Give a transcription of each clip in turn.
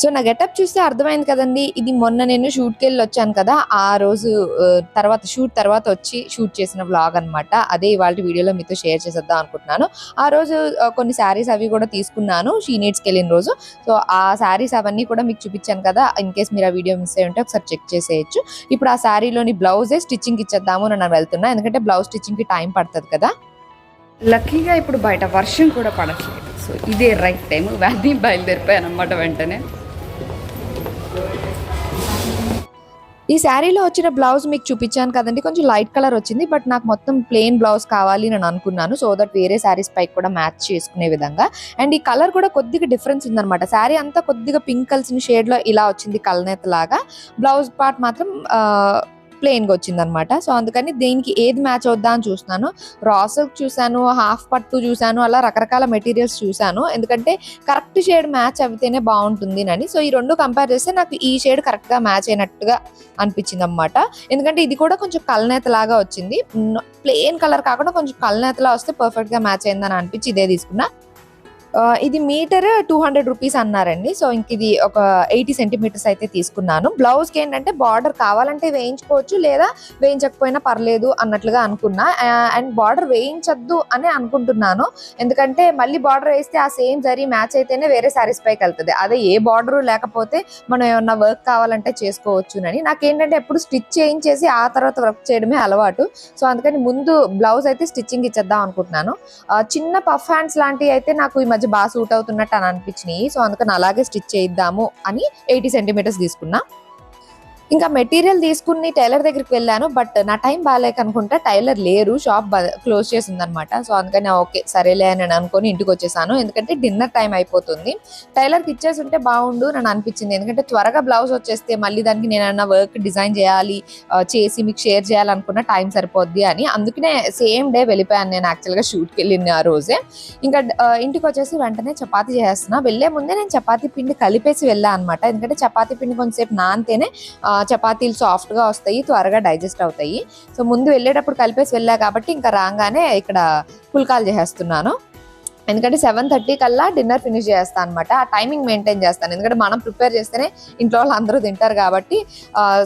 So నా getup చూస్తే అర్థమైంది కదండి. ఇది మొన్న నేను షూట్కి వెళ్ళి వచ్చాను కదా. ఆ రోజు తర్వాత షూట్ తర్వాత వచ్చి షూట్ చేసిన వ్లాగ్ అనమాట అదే ఇవాళ వీడియోలో మీతో షేర్ చేసేద్దాం అనుకుంటున్నాను. ఆ రోజు కొన్ని శారీస్ అవి కూడా తీసుకున్నాను. షీనీట్స్కి వెళ్ళిన రోజు. సో ఆ శారీస్ అవన్నీ కూడా మీకు చూపించాను కదా. ఇన్ కేస్ మీరు ఆ వీడియో మిస్ అయ్యి ఉంటే ఒకసారి చెక్ చేసేయచ్చు. ఇప్పుడు ఆ శారీలోని బ్లౌజే స్టిచ్చింగ్ ఇచ్చేద్దాము అని నేను వెళ్తున్నా. ఎందుకంటే బ్లౌజ్ స్టిచ్చింగ్కి టైం పడుతుంది కదా. లక్కీగా ఇప్పుడు బయట వర్షం కూడా పడట్లేదు. సో ఇదే రైట్ టైం వ్యాధి బయలుదేరిపోయాను అనమాట వెంటనే. ఈ శారీలో వచ్చిన బ్లౌజ్ మీకు చూపించాను కదండి కొంచెం లైట్ కలర్ వచ్చింది బట్ నాకు మొత్తం ప్లెయిన్ బ్లౌజ్ కావాలి నేను అనుకున్నాను. సో దట్ వేరే శారీస్ పైకి కూడా మ్యాచ్ చేసుకునే విధంగా. అండ్ ఈ కలర్ కూడా కొద్దిగా డిఫరెన్స్ ఉందన్నమాట. శారీ అంతా కొద్దిగా పింక్ కలిసిన షేడ్లో ఇలా వచ్చింది కలనేత లాగా బ్లౌజ్ పార్ట్ మాత్రం ప్లెయిన్గా వచ్చింది అనమాట సో అందుకని దీనికి ఏది మ్యాచ్ అవుద్దా అని చూస్తున్నాను. రాస్ చూసాను హాఫ్ పట్టు చూసాను అలా రకరకాల మెటీరియల్స్ చూసాను ఎందుకంటే కరెక్ట్ షేడ్ మ్యాచ్ అయితేనే బాగుంటుంది అని. సో ఈ రెండు కంపేర్ చేస్తే నాకు ఈ షేడ్ కరెక్ట్గా మ్యాచ్ అయినట్టుగా అనిపించింది అనమాట ఎందుకంటే ఇది కూడా కొంచెం కలనేత లాగా వచ్చింది. ప్లెయిన్ కలర్ కాకుండా కొంచెం కలనేతలా వస్తే పర్ఫెక్ట్గా మ్యాచ్ అయిందని అనిపించి ఇదే తీసుకున్నా. ఇది మీటర్ టూ హండ్రెడ్ రూపీస్ అన్నారండి. సో ఇంక ఇది ఒక ఎయిటీ సెంటీమీటర్స్ అయితే తీసుకున్నాను. బ్లౌజ్కి ఏంటంటే బార్డర్ కావాలంటే వేయించుకోవచ్చు లేదా వేయించకపోయినా పర్లేదు అన్నట్లుగా అనుకున్నా. అండ్ బార్డర్ వేయించద్దు అని అనుకుంటున్నాను. ఎందుకంటే మళ్ళీ బార్డర్ వేస్తే ఆ సేమ్ జరీ మ్యాచ్ అయితేనే వేరే శారీస్ పైకి వెళ్తుంది. అదే ఏ బార్డర్ లేకపోతే మనం ఏమన్నా వర్క్ కావాలంటే చేసుకోవచ్చు అని నాకేంటంటే ఎప్పుడు స్టిచ్ చేయించేసి ఆ తర్వాత వర్క్ చేయడమే అలవాటు. సో అందుకని ముందు బ్లౌజ్ అయితే స్టిచ్చింగ్ ఇచ్చేద్దాం అనుకుంటున్నాను. చిన్న పఫ్ హ్యాండ్స్ లాంటివి అయితే నాకు ఈ మధ్య బాగా సూట్ అవుతున్నట్టు అని అనిపించినాయి. సో అందుకని అలాగే స్టిచ్ చేయిద్దాము అని ఎయిటీ సెంటీమీటర్స్ తీసుకున్నా. ఇంకా మెటీరియల్ తీసుకుని టైలర్ దగ్గరికి వెళ్ళాను బట్ నా టైం బాగాలేక అనుకుంటా టైలర్ లేరు షాప్ క్లోజ్ చేసింది అనమాట సో అందుకని ఓకే సరేలే అని నేను అనుకుని ఇంటికి వచ్చేసాను. ఎందుకంటే డిన్నర్ టైం అయిపోతుంది. టైలర్కి ఇచ్చేసి ఉంటే బాగుండు అని అనిపించింది. ఎందుకంటే త్వరగా బ్లౌజ్ వచ్చేస్తే మళ్ళీ దానికి నేను వర్క్ డిజైన్ చేయాలి చేసి మీకు షేర్ చేయాలనుకున్న టైం సరిపోద్ది అని. అందుకనే సేమ్ డే వెళ్ళిపోయాను నేను యాక్చువల్గా షూట్కి వెళ్ళిన ఆ రోజే. ఇంకా ఇంటికి వచ్చేసి వెంటనే చపాతీ చేస్తున్నా వెళ్ళే ముందే నేను చపాతీ పిండి కలిపేసి వెళ్ళా అనమాట. ఎందుకంటే చపాతీ పిండి కొంచెంసేపు నానితేనే చపాతీలు సాఫ్ట్గా వస్తాయి త్వరగా డైజెస్ట్ అవుతాయి. సో ముందు వెళ్ళేటప్పుడు కలిపేసి వెళ్ళా కాబట్టి ఇంకా రాగానే ఇక్కడ పుల్కాలు చేసేస్తున్నాను. ఎందుకంటే సెవెన్ థర్టీ కల్లా డిన్నర్ ఫినిష్ చేస్తాను అనమాట ఆ టైమింగ్ మెయింటైన్ చేస్తాను. ఎందుకంటే మనం ప్రిపేర్ చేస్తేనే ఇంట్లో వాళ్ళు అందరూ తింటారు కాబట్టి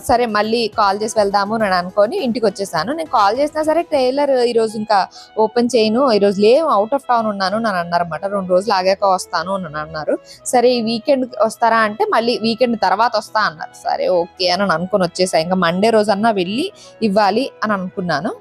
సరే మళ్ళీ కాల్ చేసి వెళ్దాము అని అనుకొని ఇంటికి వచ్చేసాను. నేను కాల్ చేసినా సరే ట్రైలర్ ఈరోజు ఇంకా ఓపెన్ చేయను. ఈరోజు లేవు అవుట్ ఆఫ్ టౌన్ ఉన్నాను అని అన్నారనమాట రెండు రోజులు ఆగాక వస్తాను అని అన్నారు. సరే ఈ వీకెండ్ వస్తారా అంటే మళ్ళీ వీకెండ్ తర్వాత వస్తా అన్నారు. సరే ఓకే అని అనుకుని వచ్చేసా. ఇంకా మండే రోజు అన్నా వెళ్ళి ఇవ్వాలి అని అనుకున్నాను.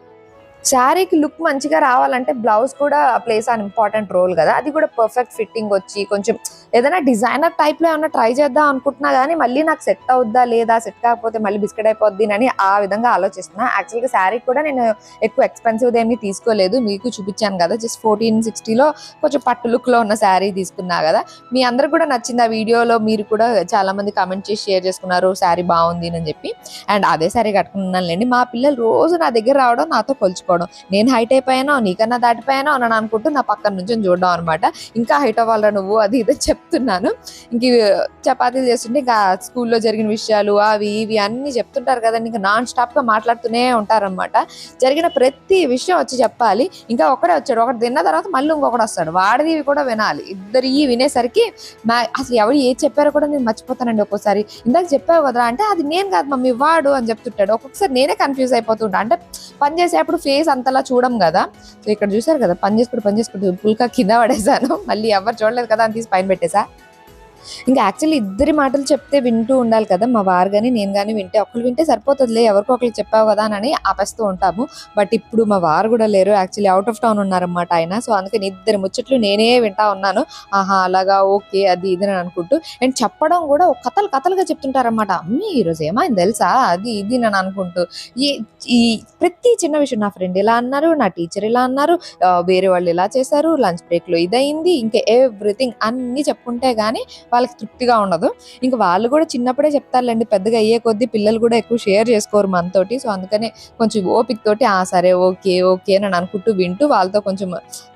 శారీకి లుక్ మంచిగా రావాలంటే బ్లౌజ్ కూడా ప్లేస్ అన్ ఇంపార్టెంట్ రోల్ కదా. అది కూడా పర్ఫెక్ట్ ఫిట్టింగ్ వచ్చి కొంచెం ఏదైనా డిజైనర్ టైప్లో ట్రై చేద్దాం అనుకుంటున్నా కానీ మళ్ళీ నాకు సెట్ అవుద్దా లేదా సెట్ కాకపోతే మళ్ళీ బిస్కెట్ అయిపోద్ది అని ఆ విధంగా ఆలోచిస్తున్నా. యాక్చువల్గా శారీ కూడా నేను ఎక్కువ ఎక్స్పెన్సివ్ ఏమీ తీసుకోలేదు. మీకు చూపించాను కదా జస్ట్ ఫోర్టీన్ సిక్స్టీలో కొంచెం పట్టు లుక్లో ఉన్న శారీ తీసుకున్నా కదా. మీ అందరు కూడా నచ్చింది ఆ వీడియోలో మీరు కూడా చాలా మంది కామెంట్ చేసి షేర్ చేసుకున్నారు శారీ బాగుంది అని చెప్పి. అండ్ అదే శారీ కట్టుకున్నానులేండి మా పిల్లలు రోజు నా దగ్గర రావడం నాతో కొలుచుకోవడం. నేను హైట్ అయిపోయానో నీకన్నా దాటిపోయానో అని అనుకుంటూ నా పక్కన నుంచి చూడడం అనమాట ఇంకా హైట్ అవ్వాలా నువ్వు? అది ఇది చెప్పి చెప్తున్నాను. ఇంక చపాతీలు చేస్తుంటే ఇంకా స్కూల్లో జరిగిన విషయాలు అవి ఇవి అన్ని చెప్తుంటారు కదండి. ఇంకా నాన్ స్టాప్గా మాట్లాడుతూనే ఉంటారన్నమాట. జరిగిన ప్రతి విషయం వచ్చి చెప్పాలి. ఇంకా ఒకడే వచ్చాడు. ఒకటి తిన్న తర్వాత మళ్ళీ ఇంకొకటి వస్తాడు. వాడిది కూడా వినాలి. ఇద్దరు ఈ వినేసరికి మా అసలు ఎవరు ఏది చెప్పారో కూడా నేను మర్చిపోతానండి ఒక్కోసారి. ఇందాక చెప్పావు కదరా అంటే అది నేను కాదు మమ్మీ వాడు అని చెప్తుంటాడు. ఒక్కొక్కసారి నేనే కన్ఫ్యూజ్ అయిపోతుంటా. అంటే పని చేసేటప్పుడు ఫేస్ అంతలా చూడం కదా. సో ఇక్కడ చూసారు కదా పని చేసుకుంటూ పని చేసుకుంటూ పుల్కా కింద పడేసాను మళ్ళీ ఎవరు చూడలేదు కదా అని తీసి పైన పెట్టేసా que sea, ఇంకా యాక్చువల్లీ ఇద్దరి మాటలు చెప్తే వింటూ ఉండాలి కదా మా వారు కానీ నేను కానీ వింటే ఒకరు వింటే సరిపోతుందిలే ఎవరికో ఒకరు చెప్పావు కదా అని ఆపేస్తూ ఉంటాము. బట్ ఇప్పుడు మా వారు కూడా లేరు యాక్చువల్లీ అవుట్ ఆఫ్ టౌన్ ఉన్నారన్నమాట ఆయన. సో అందుకని ఇద్దరు ముచ్చట్లు నేనే వింటా ఉన్నాను. ఆహా అలాగా ఓకే అది ఇది అని అనుకుంటూ. అండ్ చెప్పడం కూడా ఒక కథలు కథలుగా చెప్తుంటారన్నమాట. అమ్మీ ఈరోజు ఏమైంది తెలుసా? అది ఇది అని అనుకుంటూ. ఈ ఈ ప్రతి చిన్న విషయం నా ఫ్రెండ్ ఇలా అన్నారు నా టీచర్ ఇలా అన్నారు వేరే వాళ్ళు ఇలా చేశారు లంచ్ బ్రేక్లో ఇంకా ఎవ్రీథింగ్ అన్ని చెప్పుకుంటే కానీ వాళ్ళకి తృప్తిగా ఉండదు. ఇంకా వాళ్ళు కూడా చిన్నప్పుడే చెప్తారులేండి పెద్దగా అయ్యే కొద్దీ పిల్లలు కూడా ఎక్కువ షేర్ చేసుకోరు మనతోటి. సో అందుకనే కొంచెం ఓపిక తోటి ఆ సరే ఓకే ఓకే అని అనుకుంటూ వింటూ వాళ్ళతో కొంచెం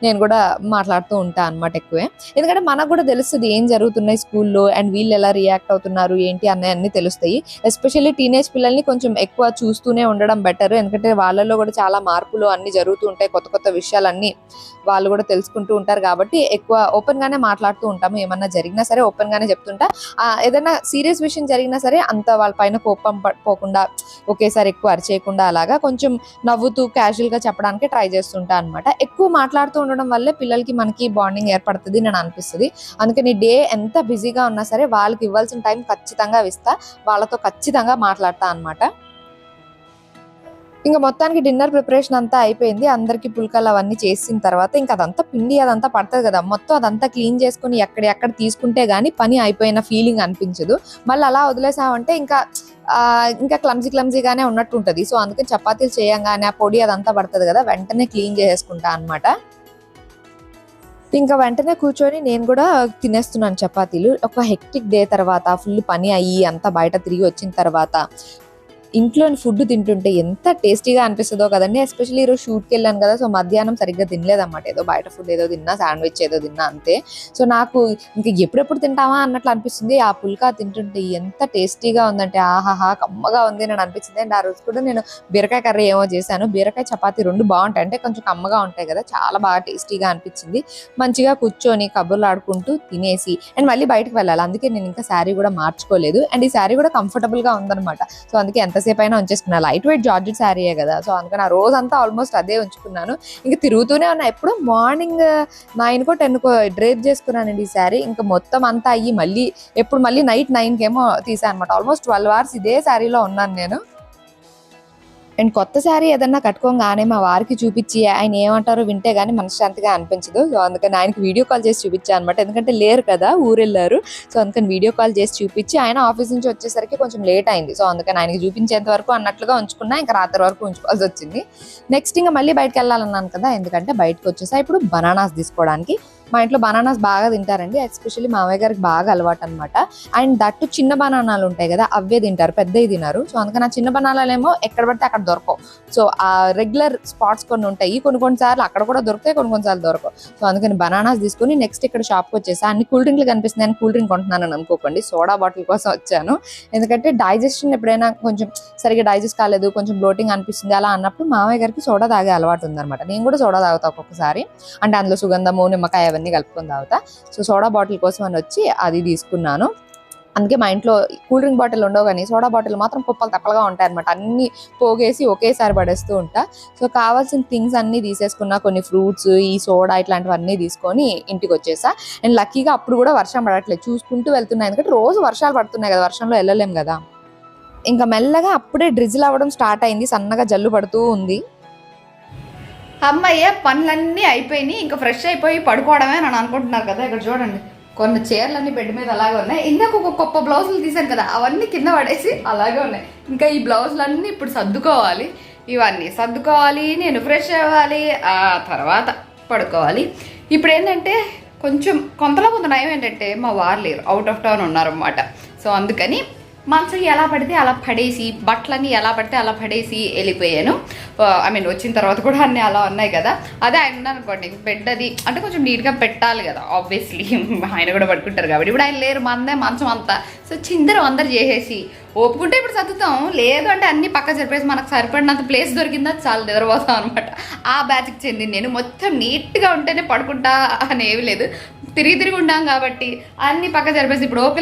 నేను కూడా మాట్లాడుతూ ఉంటాను అనమాట ఎక్కువే. ఎందుకంటే మనకు కూడా తెలుస్తుంది ఏం జరుగుతున్నాయి స్కూల్లో అండ్ వీళ్ళు ఎలా రియాక్ట్ అవుతున్నారు ఏంటి అన్నీ అన్ని తెలుస్తాయి. ఎస్పెషల్లీ టీనేజ్ పిల్లల్ని కొంచెం ఎక్కువ చూస్తూనే ఉండడం బెటర్. ఎందుకంటే వాళ్ళలో కూడా చాలా మార్పులు అన్ని జరుగుతూ ఉంటాయి. కొత్త కొత్త విషయాలన్నీ వాళ్ళు కూడా తెలుసుకుంటూ ఉంటారు కాబట్టి ఎక్కువ ఓపెన్ గానే మాట్లాడుతూ ఉంటాము. ఏమన్నా జరిగినా సరే ఓపెన్ గానే చెప్తుంటా. ఆ, ఏదైనా సీరియస్ విషయం జరిగినా సరే అంత వాళ్ళ పైన కోపం పోకుండా ఒకేసారి ఎక్కువ అరిచేయకుండా అలాగా కొంచెం నవ్వుతూ క్యాజువల్గా చెప్పడానికి ట్రై చేస్తుంటా అనమాట ఎక్కువ మాట్లాడుతూ ఉండడం వల్లే పిల్లలకి మనకి బాండింగ్ ఏర్పడుతుంది నేను అనిపిస్తుంది. అందుకని డే ఎంత బిజీగా ఉన్నా సరే వాళ్ళకి ఇవ్వాల్సిన టైం ఖచ్చితంగా ఇస్తా వాళ్ళతో ఖచ్చితంగా మాట్లాడతా అన్నమాట. ఇంకా మొత్తానికి డిన్నర్ ప్రిపరేషన్ అంతా అయిపోయింది. అందరికీ పుల్కలు అవన్నీ చేసిన తర్వాత ఇంకా అదంతా పిండి అదంతా పడుతుంది కదా. మొత్తం అదంతా క్లీన్ చేసుకుని ఎక్కడ ఎక్కడ తీసుకుంటే కానీ పని అయిపోయిన ఫీలింగ్ అనిపించదు. మళ్ళీ అలా వదిలేసామంటే ఇంకా ఇంకా క్లమ్జీ క్లమ్జీగానే ఉన్నట్టు ఉంటుంది సో అందుకని చపాతీలు చేయంగానే ఆ పొడి అదంతా పడుతుంది కదా. వెంటనే క్లీన్ చేసేసుకుంటా అనమాట ఇంకా వెంటనే కూర్చొని నేను కూడా తినేస్తున్నాను చపాతీలు. ఒక హెక్టిక్ డే తర్వాత ఫుల్ పని అయ్యి అంతా బయట తిరిగి వచ్చిన తర్వాత ఇంట్లోని ఫుడ్ తింటుంటే ఎంత టేస్టీగా అనిపిస్తుందో కదండి. ఎస్పెషల్లీ ఈరోజు షూట్కి వెళ్ళాను కదా సో మధ్యాహ్నం సరిగ్గా తినలేదన్నమాట. ఏదో బయట ఫుడ్ ఏదో తిన్నా శాండ్విచ్ ఏదో తిన్నా అంతే. సో నాకు ఇంకా ఎప్పుడెప్పుడు తింటావా అన్నట్లు అనిపిస్తుంది. ఆ పుల్కా తింటుంటే ఎంత టేస్టీగా ఉందంటే ఆహాహా కమ్మగా ఉంది అని అనిపించింది అండ్ ఆ రోజు కూడా నేను బీరకాయ కర్రీ ఏమో చేశాను. బీరకాయ చపాతీ రెండు బాగుంటాయి. అంటే కొంచెం కమ్మగా ఉంటాయి కదా చాలా బాగా టేస్టీగా అనిపించింది. మంచిగా కూర్చొని కబుర్లు ఆడుకుంటూ తినేసి అండ్ మళ్ళీ బయటకు వెళ్ళాలి. అందుకే నేను ఇంకా శారీ కూడా మార్చుకోలేదు. అండ్ ఈ శారీ కూడా కంఫర్టబుల్గా ఉందన్నమాట. సో అందుకే ఎంత ఎంతసేపు అయినా ఉంచేసుకున్నా. లైట్ వెయిట్ జార్జెట్ శారీయే కదా. సో అందుకని ఆ రోజంతా ఆల్మోస్ట్ అదే ఉంచుకున్నాను. ఇంకా తిరుగుతూనే ఉన్నా. ఎప్పుడు మార్నింగ్ నైన్ uh, కో టెన్ కో డ్రేప్ చేసుకున్నానండి ఈ శారీ ఇంకా మొత్తం అంతా అయ్యి మళ్ళీ ఎప్పుడు మళ్ళీ నైట్ నైన్కేమో తీసాను అనమాట ఆల్మోస్ట్ ట్వెల్వ్ అవర్స్ ఇదే శారీలో ఉన్నాను నేను. అండ్ కొత్త శారీ ఏదన్నా కట్టుకోగానే మా వారికి చూపించి ఆయన ఏమంటారో వింటే గానీ మనశ్శాంతిగా అనిపించదు. సో అందుకని ఆయనకి వీడియో కాల్ చేసి చూపించాను అనమాట ఎందుకంటే లేరు కదా ఊరెళ్ళారు. సో అందుకని వీడియో కాల్ చేసి చూపించి ఆయన ఆఫీస్ నుంచి వచ్చేసరికి కొంచెం లేట్ అయింది. సో అందుకని ఆయనకి చూపించేంత వరకు అన్నట్లుగా ఉంచుకున్నా ఇంకా రాత్రి వరకు ఉంచుకోవాల్సి వచ్చింది. నెక్స్ట్ ఇంకా మళ్ళీ బయటకు వెళ్ళాలన్నాను కదా ఎందుకంటే బయటకు వచ్చేసా. ఇప్పుడు బనానాస్ తీసుకోవడానికి. మా ఇంట్లో బనానాస్ బాగా తింటారండి. ఎస్పెషల్లీ మామయ్య గారికి బాగా అలవాటు అనమాట అండ్ దట్టు చిన్న బనానాలు ఉంటాయి కదా అవే తింటారు పెద్దవి తినరు. సో అందుకని ఆ చిన్న బనాలేమో ఎక్కడ పడితే అక్కడ దొరకవు. సో ఆ రెగ్యులర్ స్పాట్స్ కొన్ని ఉంటాయి. కొన్ని కొన్ని సార్లు అక్కడ కూడా దొరుకుతాయి కొన్ని కొన్ని సార్లు దొరకవు. సో అందుకని బనానాస్ తీసుకుని నెక్స్ట్ ఇక్కడ షాప్కి వచ్చేసి అన్ని కూల్ డ్రింక్లు కనిపిస్తున్నాయి. అని కూల్ డ్రింక్ కొంటున్నాను అనుకోకండి. సోడా బాటిల్ కోసం వచ్చాను. ఎందుకంటే డైజెషన్ ఎప్పుడైనా కొంచెం సరిగ్గా డైజెస్ట్ కాలేదు కొంచెం బ్లోటింగ్ అనిపిస్తుంది అలా అన్నప్పుడు మామయ్య గారికి సోడా తాగే అలవాటు ఉందన్నమాట. నేను కూడా సోడా తాగుతా ఒక్కొక్కసారి. అంటే అందులో సుగంధము నిమ్మకాయ అవన్నీ కలుపుకొని తాగుతా సో సోడా బాటిల్ కోసం అని వచ్చి అది తీసుకున్నాను. అందుకే మా ఇంట్లో కూల్ డ్రింక్ బాటిల్ ఉండవు కానీ సోడా బాటిల్ మాత్రం కుప్పలు తప్పలుగా ఉంటాయి అనమాట అన్ని పోగేసి ఒకేసారి పడేస్తూ ఉంటా. సో కావాల్సిన థింగ్స్ అన్ని తీసేసుకున్నా కొన్ని ఫ్రూట్స్ ఈ సోడా ఇట్లాంటివన్నీ తీసుకొని ఇంటికి వచ్చేసా. అండ్ లక్కీగా అప్పుడు కూడా వర్షం పడట్లేదు. చూసుకుంటూ వెళ్తున్నాయి ఎందుకంటే రోజు వర్షాలు పడుతున్నాయి కదా వర్షంలో వెళ్ళలేం కదా. ఇంకా మెల్లగా అప్పుడే డ్రిజిల్ అవ్వడం స్టార్ట్ అయింది. సన్నగా జల్లు పడుతూ ఉంది. అమ్మయ్య పనులన్నీ అయిపోయినాయి. ఇంకా ఫ్రెష్ అయిపోయి పడుకోవడమే అని అనుకుంటున్నారు కదా. ఇక్కడ చూడండి కొన్ని చీరలన్నీ బెడ్ మీద అలాగే ఉన్నాయి. ఇందాక ఒక గొప్ప బ్లౌజులు తీసాను కదా అవన్నీ కింద పడేసి అలాగే ఉన్నాయి. ఇంకా ఈ బ్లౌజులన్నీ ఇప్పుడు సర్దుకోవాలి. ఇవన్నీ సర్దుకోవాలి నేను ఫ్రెష్ అవ్వాలి ఆ తర్వాత పడుకోవాలి. ఇప్పుడు ఏంటంటే కొంచెం కొంతలో కొంత నయం ఏంటంటే మా వారు లేరు. అవుట్ ఆఫ్ టౌన్ ఉన్నారన్నమాట. సో అందుకని మంచం ఎలా పడితే అలా పడేసి బట్టలన్నీ ఎలా పడితే అలా పడేసి వెళ్ళిపోయాను. ఐ మీన్ వచ్చిన తర్వాత కూడా అన్నీ అలా ఉన్నాయి కదా. అదే ఆయన ఉన్నారు అనుకోండి బెడ్ అది అంటే కొంచెం నీట్గా పెట్టాలి కదా ఆబ్వియస్లీ ఆయన కూడా పడుకుంటారు కాబట్టి. ఇప్పుడు ఆయన లేరు మందే మంచం అంతా. సో చిందరం అందరు చేసేసి ఒప్పుకుంటే ఇప్పుడు చదువుతాం లేదు అంటే అన్ని పక్క జరిపేసి మనకు సరిపడినంత ప్లేస్ దొరికిందా చాలా నిద్రపోతాం అనమాట ఆ బ్యాచ్కి చెందింది నేను. మొత్తం నీట్గా ఉంటేనే పడుకుంటా అని ఏమి లేదు. తిరిగి తిరిగి ఉంటాం కాబట్టి అన్ని పక్క జరిపేసి ఇప్పుడు ఓకే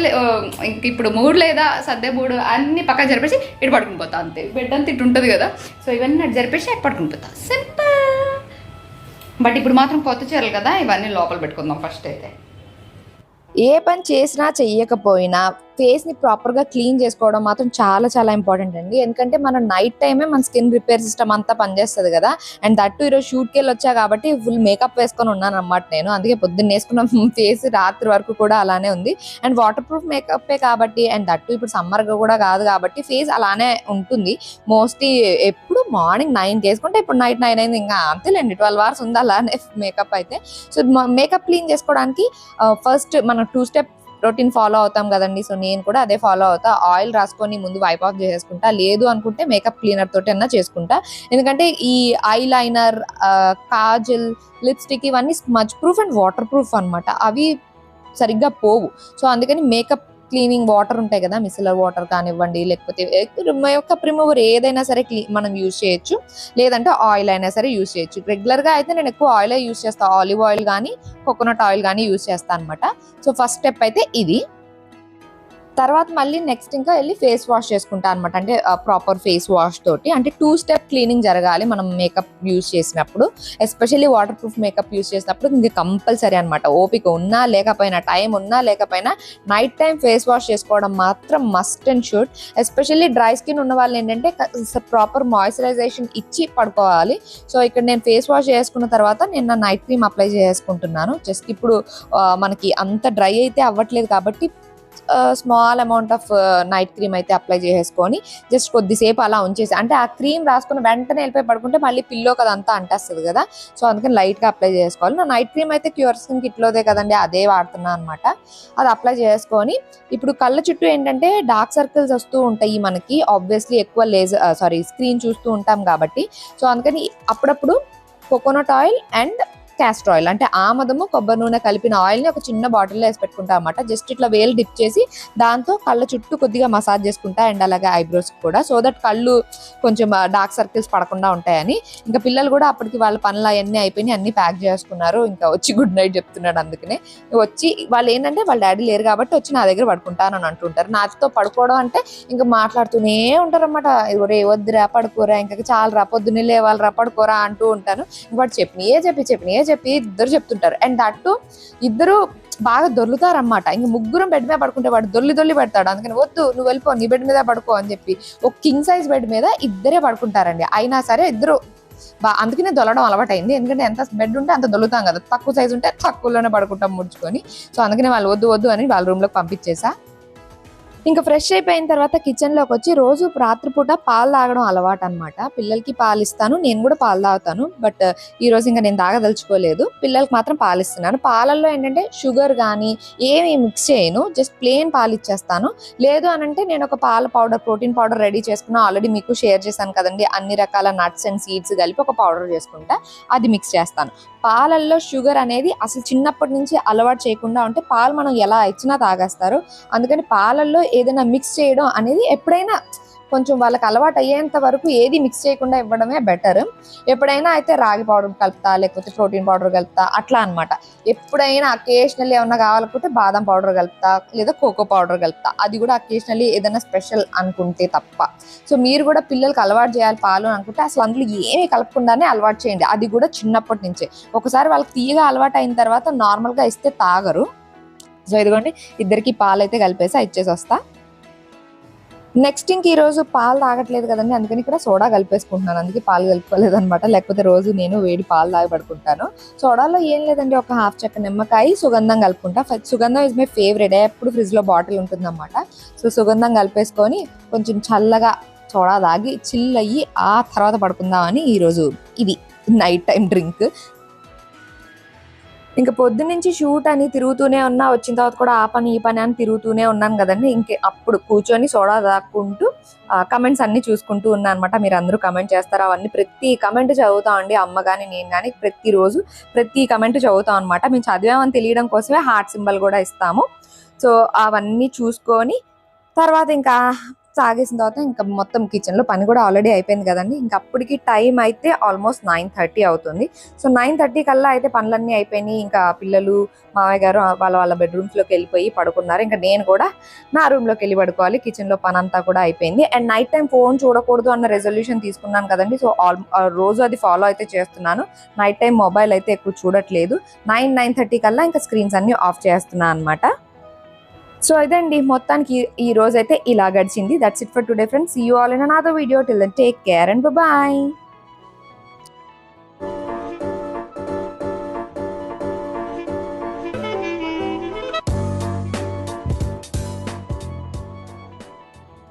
ఇంక ఇప్పుడు మూడు లేదా సర్దే మూడు అన్ని పక్క జరిపేసి ఇటు పడుకుని పోతా అంతే. బెడ్ అంతా ఇటు ఉంటుంది కదా. సో ఇవన్నీ అటు జరిపేసి అటు పడుకుని పోతా. సింపుల్ బట్ ఇప్పుడు మాత్రం కొత్త చీరలు కదా ఇవన్నీ లోపల పెట్టుకుందాం ఫస్ట్ అయితే. ఏ పని చేసినా చెయ్యకపోయినా ఫేస్ని ప్రాపర్గా క్లీన్ చేసుకోవడం మాత్రం చాలా చాలా ఇంపార్టెంట్ అండి. ఎందుకంటే మనం నైట్ టైమే మన స్కిన్ రిపేర్ సిస్టమ్ అంతా పనిచేస్తుంది కదా. అండ్ దట్టు ఈరోజు షూట్కి వెళ్ళి వచ్చా కాబట్టి ఫుల్ మేకప్ వేసుకొని ఉన్నాను అనమాట నేను. అందుకే పొద్దున్న వేసుకున్న ఫేస్ రాత్రి వరకు కూడా అలానే ఉంది. అండ్ వాటర్ ప్రూఫ్ మేకప్ కాబట్టి అండ్ దట్టు ఇప్పుడు సమ్మర్ కూడా కాదు కాబట్టి ఫేస్ అలానే ఉంటుంది. మోస్ట్లీ ఎప్పుడు మార్నింగ్ నైన్ చేసుకుంటే ఇప్పుడు నైట్ నైన్ అయింది. ఇంకా అంతేలేండి ట్వెల్వ్ అవర్స్ ఉంది అలానే మేకప్ అయితే. సో మేకప్ క్లీన్ చేసుకోవడానికి ఫస్ట్ మనం టూ స్టెప్ రొటీన్ ఫాలో అవుతాం కదండి. సో నేను కూడా అదే ఫాలో అవుతా. ఆయిల్ రాసుకొని ముందు వైప్ ఆఫ్ చేసేసుకుంటా. లేదు అనుకుంటే మేకప్ క్లీనర్ తోటి అన్నా చేసుకుంటా. ఎందుకంటే ఈ ఐ లైనర్ కాజల్ లిప్స్టిక్ ఇవన్నీ smudge proof and water proof అనమాట అవి సరిగ్గా పోవు. సో అందుకని మేకప్ క్లీనింగ్ వాటర్ ఉంటాయి కదా మిసిలర్ వాటర్ కానివ్వండి లేకపోతే యొక్క రిమూవర్ ఏదైనా సరే మనం యూజ్ చేయొచ్చు. లేదంటే ఆయిల్ అయినా సరే యూజ్ చేయొచ్చు. రెగ్యులర్గా అయితే నేను ఎక్కువ ఆయిలే యూజ్ చేస్తాను ఆలివ్ ఆయిల్ కానీ కోకోనట్ ఆయిల్ కానీ యూజ్ చేస్తాను అనమాట సో ఫస్ట్ స్టెప్ అయితే ఇది. తర్వాత మళ్ళీ నెక్స్ట్ ఇంకా వెళ్ళి ఫేస్ వాష్ చేసుకుంటా అనమాట అంటే ప్రాపర్ ఫేస్ వాష్ తోటి. అంటే టూ స్టెప్ క్లీనింగ్ జరగాలి మనం మేకప్ యూజ్ చేసినప్పుడు. Especially water proof makeup use చేసినప్పుడు ఇంకా కంపల్సరీ అనమాట ఓపిక ఉన్నా లేకపోయినా టైం ఉన్నా లేకపోయినా నైట్ టైం ఫేస్ వాష్ చేసుకోవడం మాత్రం must and should especially dry skin ఉన్న వాళ్ళు ఏంటంటే ప్రాపర్ మాయిశ్చరైజేషన్ ఇచ్చి పడుకోవాలి. సో ఇక్కడ నేను ఫేస్ వాష్ చేసుకున్న తర్వాత నేను నైట్ క్రీమ్ అప్లై చేసుకుంటున్నాను. జస్ట్ ఇప్పుడు మనకి అంత డ్రై అయితే అవ్వట్లేదు కాబట్టి small amount of night cream అయితే అప్లై చేసేసుకొని జస్ట్ కొద్దిసేపు అలా ఉంచేసి అంటే ఆ క్రీమ్ రాసుకుని వెంటనే వెళ్ళిపోయి పడుకుంటే మళ్ళీ పిల్లో కదంతా అంటేస్తుంది కదా. సో అందుకని లైట్గా అప్లై చేసుకోవాలి. నా నైట్ క్రీమ్ అయితే క్యూర్ స్కిన్ కిట్లోదే కదండి అదే వాడుతున్నాను అనమాట అది అప్లై చేసుకొని ఇప్పుడు కళ్ళ చుట్టూ ఏంటంటే డార్క్ సర్కిల్స్ వస్తూ ఉంటాయి మనకి. ఆబ్వియస్లీ ఎక్కువ లేజర్ సారీ స్క్రీన్ చూస్తూ ఉంటాం కాబట్టి. సో అందుకని అప్పుడప్పుడు coconut oil and castor oil అంటే ఆమదము కొబ్బరి నూనె కలిపిన ఆయిల్ని ఒక చిన్న బాటిల్లో వేసి పెట్టుకుంటా అనమాట జస్ట్ ఇట్లా వేలు డిప్ చేసి దాంతో కళ్ళ చుట్టూ కొద్దిగా మసాజ్ చేసుకుంటా అండ్ అలాగే ఐబ్రోస్ కూడా. సో దట్ కళ్ళు కొంచెం uh, డార్క్ సర్కిల్స్ పడకుండా ఉంటాయని. ఇంకా పిల్లలు కూడా అప్పటికి వాళ్ళ పనులు అవన్నీ అయిపోయి అన్ని ప్యాక్ చేసుకున్నారు. ఇంకా వచ్చి గుడ్ నైట్ చెప్తున్నాడు అందుకనే. వచ్చి వాళ్ళు ఏంటంటే వాళ్ళ డాడీ లేరు కాబట్టి వచ్చి నా దగ్గర పడుకుంటాను అని అంటుంటారు. నాతో పడుకోవడం అంటే ఇంకా మాట్లాడుతూనే ఉంటారు అనమాట ఒరే వద్దురా పడుకోరా ఇంకా చాలా రా పొద్దున్నే లేవాలిరా పడుకోరా అంటూ ఉంటాను. వాడు చెప్పినయే చెప్పి చెప్పినయే చెప్పి ఇద్దరు చెప్తుంటారు. అండ్ దట్టు ఇద్దరు బాగా దొర్లుతారనమాట ఇంక ముగ్గురు బెడ్ మీద పడుకుంటే వాడు దొల్లి దొల్లి పెడతాడు. అందుకని వద్దు నువ్వు వెళ్ళిపో నీ బెడ్ మీద పడుకో అని చెప్పి ఒక కింగ్ సైజ్ బెడ్ మీద ఇద్దరే పడుకుంటారండి. అయినా సరే ఇద్దరు బా అందుకనే దొల్లడం అలవాటైంది. ఎందుకంటే ఎంత బెడ్ ఉంటే అంత దొల్లుతాం కదా. తక్కువ సైజ్ ఉంటే తక్కువలోనే పడుకుంటాం ముడుచుకొని. సో అందుకనే వాళ్ళు వద్దు వద్దు అని వాళ్ళ రూమ్లోకి పంపించేసా. ఇంకా ఫ్రెష్ అయిపోయిన తర్వాత కిచెన్లోకి వచ్చి రోజు రాత్రిపూట పాలు తాగడం అలవాటు అనమాట పిల్లలకి పాలు ఇస్తాను నేను కూడా పాలు తాగుతాను. బట్ ఈ రోజు ఇంకా నేను తాగదలుచుకోలేదు. పిల్లలకి మాత్రం పాలు ఇస్తున్నాను. పాలల్లో ఏంటంటే షుగర్ కానీ ఏమి మిక్స్ చేయను. జస్ట్ ప్లెయిన్ పాలు ఇచ్చేస్తాను. లేదు అని అంటే నేను ఒక పాల పౌడర్ ప్రోటీన్ పౌడర్ రెడీ చేసుకున్నా. ఆల్రెడీ మీకు షేర్ చేశాను కదండి. అన్ని రకాల నట్స్ అండ్ సీడ్స్ కలిపి ఒక పౌడర్ చేసుకుంటా అది మిక్స్ చేస్తాను. పాలల్లో షుగర్ అనేది అసలు చిన్నప్పటి నుంచి అలవాటు చేయకుండా ఉంటే పాలు మనం ఎలా ఇచ్చినా తాగేస్తారు. అందుకని పాలల్లో ఏదైనా మిక్స్ చేయడం అనేది ఎప్పుడైనా కొంచెం వాళ్ళకి అలవాటు అయ్యేంత వరకు ఏది మిక్స్ చేయకుండా ఇవ్వడమే బెటర్ ఎప్పుడైనా అయితే రాగి పౌడర్ కలుపుతా లేకపోతే ప్రోటీన్ పౌడర్ కలుపుతా అట్లా అన్నమాట. ఎప్పుడైనా అకేషనల్లీ ఏమన్నా కావాలనుకుంటే బాదం పౌడర్ కలుపుతా లేదా కోకో పౌడర్ కలుపుతా. అది కూడా అకేషనల్లీ ఏదైనా స్పెషల్ అనుకుంటే తప్ప. సో మీరు కూడా పిల్లలకి అలవాటు చేయాలి పాలు అనుకుంటే అసలు అందులో ఏమీ కలపకుండానే అలవాటు చేయండి. అది కూడా చిన్నప్పటి నుంచే. ఒకసారి వాళ్ళకి తీయగా అలవాటు అయిన తర్వాత నార్మల్గా ఇస్తే తాగరు. సో ఇదిగోండి ఇద్దరికి పాలు అయితే కలిపేసి ఇచ్చేసి వస్తా నెక్స్ట్ ఇంక ఈరోజు పాలు తాగట్లేదు కదండి అందుకని ఇక్కడ సోడా కలిపేసుకుంటున్నాను. అందుకే పాలు కలుపుకోలేదు అనమాట లేకపోతే రోజు నేను వేడి పాలు తాగి పడుకుంటాను సోడాలో ఏం లేదండి ఒక హాఫ్ చెక్క నిమ్మకాయ సుగంధం కలుపుకుంటా. సుగంధం ఇస్ మై ఫేవరెట్ ఎప్పుడు ఫ్రిడ్జ్లో బాటిల్ ఉంటుందన్నమాట. సో సుగంధం కలిపేసుకొని కొంచెం చల్లగా సోడా తాగి చిల్ అయ్యి ఆ తర్వాత పడుకుందామని ఈరోజు ఇది నైట్ టైం డ్రింక్. ఇంకా పొద్దు నుంచి షూట్ అని తిరుగుతూనే ఉన్నా వచ్చిన తర్వాత కూడా ఆ పని ఈ పని అని తిరుగుతూనే ఉన్నాను కదండి. ఇంక అప్పుడు కూర్చొని సోడా దాక్కుంటూ కమెంట్స్ అన్ని చూసుకుంటూ ఉన్నా అనమాట మీరు అందరూ కమెంట్ చేస్తారు? అవన్నీ ప్రతి కమెంట్ చదువుతా అండి అమ్మ కానీ నేను కానీ ప్రతిరోజు ప్రతి కమెంట్ చదువుతాం అనమాట మేము చదివామని తెలియడం కోసమే హార్ట్ సింబల్ కూడా ఇస్తాము. సో అవన్నీ చూసుకొని తర్వాత ఇంకా సాగేసిన తర్వాత ఇంకా మొత్తం కిచెన్లో పని కూడా ఆల్రెడీ అయిపోయింది కదండి. ఇంకా అప్పటికి టైం అయితే ఆల్మోస్ట్ నైన్ థర్టీ అవుతుంది. సో నైన్ థర్టీ కల్లా అయితే పనులన్నీ అయిపోయినాయి. ఇంకా పిల్లలు మామయ్య గారు వాళ్ళ వాళ్ళ బెడ్రూమ్స్లోకి వెళ్ళిపోయి పడుకున్నారు. ఇంకా నేను కూడా నా రూమ్లోకి వెళ్ళి పడుకోవాలి. కిచెన్లో పని అంతా కూడా అయిపోయింది. అండ్ నైట్ టైం ఫోన్ చూడకూడదు అన్న రెజల్యూషన్ తీసుకున్నాను కదండి. సో ఆల్ రోజు అది ఫాలో అయితే చేస్తున్నాను. నైట్ టైం మొబైల్ అయితే ఎక్కువ చూడట్లేదు. నైన్ నైన్ థర్టీ కల్లా ఇంకా స్క్రీన్స్ అన్ని ఆఫ్ చేస్తున్నాను అనమాట సో ఇదండి. మొత్తానికి ఈ- రోజైతే రోజు అయితే ఇలా గడిచింది. That's it for today friends you all in another video till then take care and bye